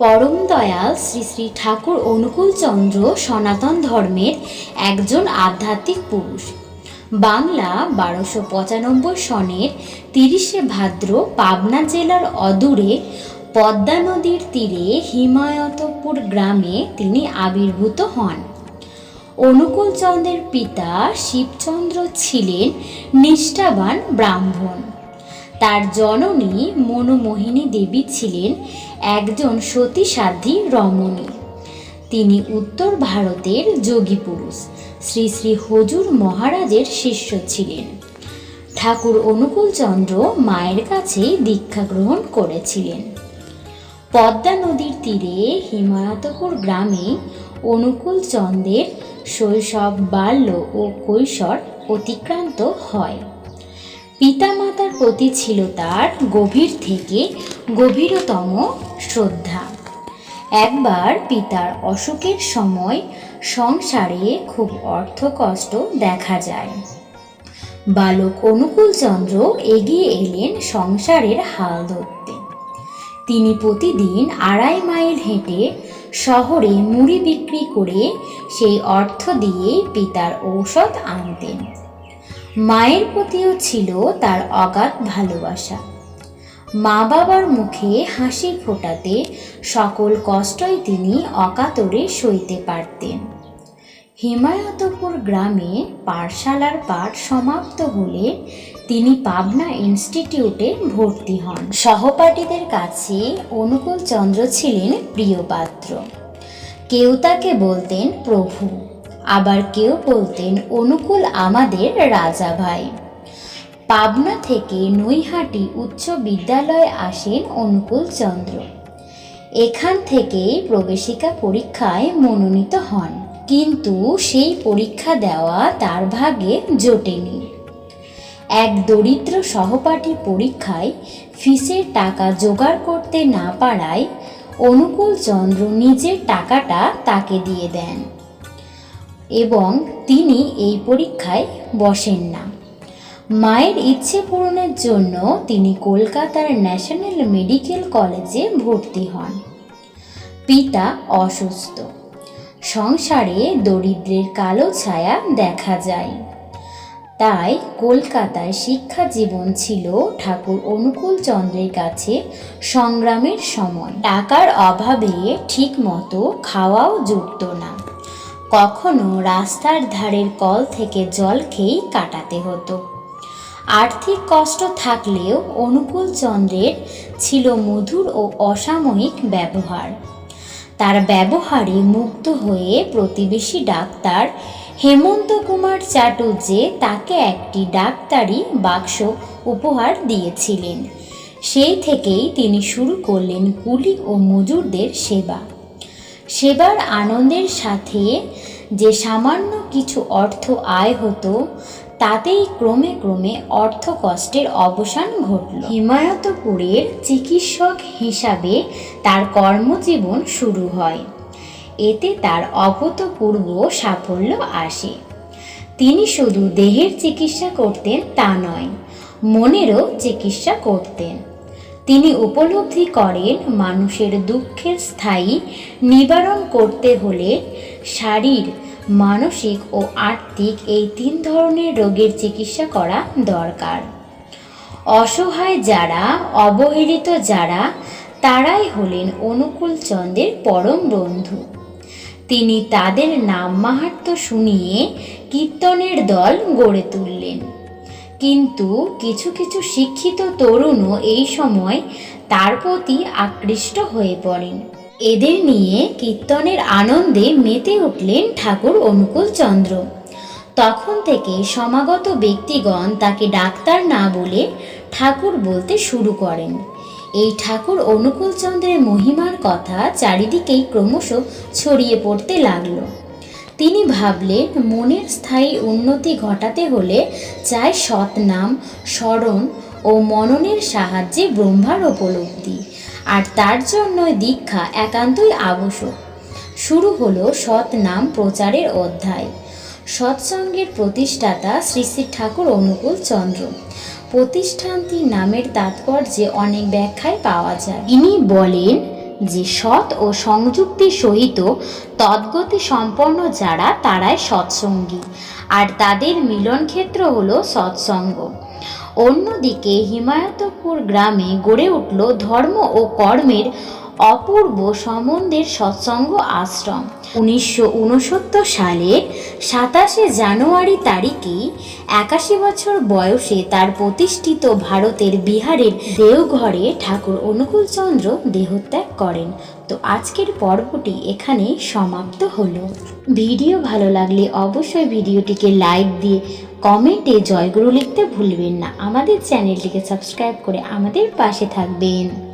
পরম দয়াল শ্রী শ্রী ঠাকুর অনুকূলচন্দ্র সনাতন ধর্মের একজন আধ্যাত্মিক পুরুষ। বাংলা বারোশো পঁচানব্বই সনের তিরিশে ভাদ্র পাবনা জেলার অদূরে পদ্মা নদীর তীরে হিমায়তপুর গ্রামে তিনি আবির্ভূত হন। অনুকূলচন্দ্রের পিতা শিবচন্দ্র ছিলেন নিষ্ঠাবান ব্রাহ্মণ। তার জননী মনোমোহিনী দেবী ছিলেন একজন সতীসাধ্বী রমণী। তিনি উত্তর ভারতের যোগী পুরুষ। শ্রী শ্রী হজুর মহারাজের শিষ্য ছিলেন। ঠাকুর অনুকূলচন্দ্র মায়ের কাছেই দীক্ষা গ্রহণ করেছিলেন। পদ্মা নদীর তীরে হিমায়তপুর গ্রামে অনুকূলচন্দ্রের শৈশব, বাল্য ও কৈশোর অতিক্রান্ত হয়। পিতামাতার প্রতি ছিল তার গভীর থেকে গভীরতম শ্রদ্ধা। একবার পিতার অসুখের সময় সংসারে খুব অর্থকষ্ট দেখা যায়। বালক অনুকূলচন্দ্র এগিয়ে এলেন সংসারের হাল ধরতে। তিনি প্রতিদিন আড়াই মাইল হেঁটে শহরে মুড়ি বিক্রি করে সেই অর্থ দিয়ে পিতার ঔষধ আনতেন। মায়ের প্রতিও ছিল তার অগাধ ভালোবাসা। মা বাবার মুখে হাসি ফোটাতে সকল কষ্টই তিনি অকাতরে সইতে পারতেন। হিমায়তপুর গ্রামে পাঠশালার পাঠ সমাপ্ত হলে তিনি পাবনা ইনস্টিটিউটে ভর্তি হন। সহপাঠীদের কাছে অনুকূল চন্দ্র ছিলেন প্রিয় পাত্র কেউ তাকে বলতেন প্রভু। আবার কেউ বলতেন, অনুকূল আমাদের রাজা ভাই। পাবনা থেকে নৈহাটি উচ্চ বিদ্যালয়ে আসেন অনুকূল চন্দ্র। এখান থেকেই প্রবেশিকা পরীক্ষায় মনোনীত হন। কিন্তু সেই পরীক্ষা দেওয়া তার ভাগে জোটেনি। এক দরিদ্র সহপাঠী পরীক্ষায় ফিসের টাকা জোগাড় করতে না পারায় অনুকূল চন্দ্র নিজের টাকাটা তাকে দিয়ে দেন। এবং তিনি এই পরীক্ষায় বসেন না। মায়ের ইচ্ছে পূরণের জন্য তিনি কলকাতার ন্যাশনাল মেডিকেল কলেজে ভর্তি হন। পিতা অসুস্থ। সংসারে দরিদ্রের কালো ছায়া দেখা যায়। তাই কলকাতায় শিক্ষা জীবন ছিল ঠাকুর অনুকূল চন্দ্রের কাছে সংগ্রামের সময়। টাকার অভাবে ঠিক মতো খাওয়াও জুটত না। কখনো রাস্তার ধারের কল থেকে জল খেয়েই কাটাতে হতো। আর্থিক কষ্ট থাকলেও অনুকূল চন্দ্রের ছিল মধুর ও অসাময়িক ব্যবহার। তার ব্যবহারে মুক্ত হয়ে প্রতিবেশী ডাক্তার হেমন্ত কুমার চাটুর্যে তাকে একটি ডাক্তারি বাক্স উপহার দিয়েছিলেন। সেই থেকেই তিনি শুরু করলেন কুলি ও মজুরদের সেবা। সেবার আনন্দের সাথে যে সামান্য কিছু অর্থ আয় হতো, তাতেই ক্রমে ক্রমে অর্থ কষ্টের অবসান ঘটল। হিমায়তপুরের চিকিৎসক হিসাবে তার কর্মজীবন শুরু হয়। এতে তার অভূতপূর্ব সাফল্য আসে। তিনি শুধু দেহের চিকিৎসা করতেন তা নয়, মনেরও চিকিৎসা করতেন। তিনি উপলব্ধি করেন মানুষের দুঃখের স্থায়ী নিবারণ করতে হলে শারীর, মানসিক ও আর্থিক এই তিন ধরনের রোগের চিকিৎসা করা দরকার। অসহায় যারা, অবহেলিত যারা, তারাই হলেন অনুকূল চন্দ্রের পরম বন্ধু। তিনি তাদের নাম মাহাত্ম শুনিয়ে কীর্তনের দল গড়ে তুললেন। কিন্তু কিছু কিছু শিক্ষিত তরুণও এই সময় তার প্রতি আকৃষ্ট হয়ে পড়েন। এদের নিয়ে কীর্তনের আনন্দে মেতে উঠলেন ঠাকুর অনুকূল চন্দ্র। তখন থেকে সমাগত ব্যক্তিগণ তাকে ডাক্তার না বলে ঠাকুর বলতে শুরু করেন। এই ঠাকুর অনুকূল চন্দ্রের মহিমার কথা চারিদিকেই ক্রমশ ছড়িয়ে পড়তে লাগল। তিনি ভাবলেন, মনের স্থায়ী উন্নতি ঘটাতে হলে চাই সৎ নাম স্মরণ ও মননের সাহায্যে ব্রহ্মার উপলব্ধি। আর তার জন্যই দীক্ষা একান্তই আবশ্যক। শুরু হলো সৎ নাম প্রচারের অধ্যায়। সৎসঙ্গের প্রতিষ্ঠাতা শ্রী শ্রী ঠাকুর অনুকূল চন্দ্র। প্রতিষ্ঠানটি নামের তাৎপর্যে অনেক ব্যাখ্যায় পাওয়া যায়। ইনি বলেন যে সৎ ও সংযুক্তি সহিত তদ্গতি সম্পন্ন যারা, তারাই সৎসঙ্গী। আর তাদের মিলন ক্ষেত্র হল সৎসঙ্গ। অন্যদিকে হিমায়তপুর গ্রামে গড়ে উঠল ধর্ম ও কর্মের অপূর্ব সম্বন্ধের সৎসঙ্গ আশ্রম। উনিশশো সালের সাতাশে জানুয়ারি তারিখে একাশি বছর বয়সে তার প্রতিষ্ঠিত ভারতের বিহারের দেওঘরে ঠাকুর অনুকূলচন্দ্র দেহত্যাগ করেন। তো আজকের পর্বটি এখানে সমাপ্ত হলো। ভিডিও ভালো লাগলে অবশ্যই ভিডিওটিকে লাইক দিয়ে কমেন্টে জয়গুরু লিখতে ভুলবেন না। আমাদের চ্যানেলটিকে সাবস্ক্রাইব করে আমাদের পাশে থাকবেন।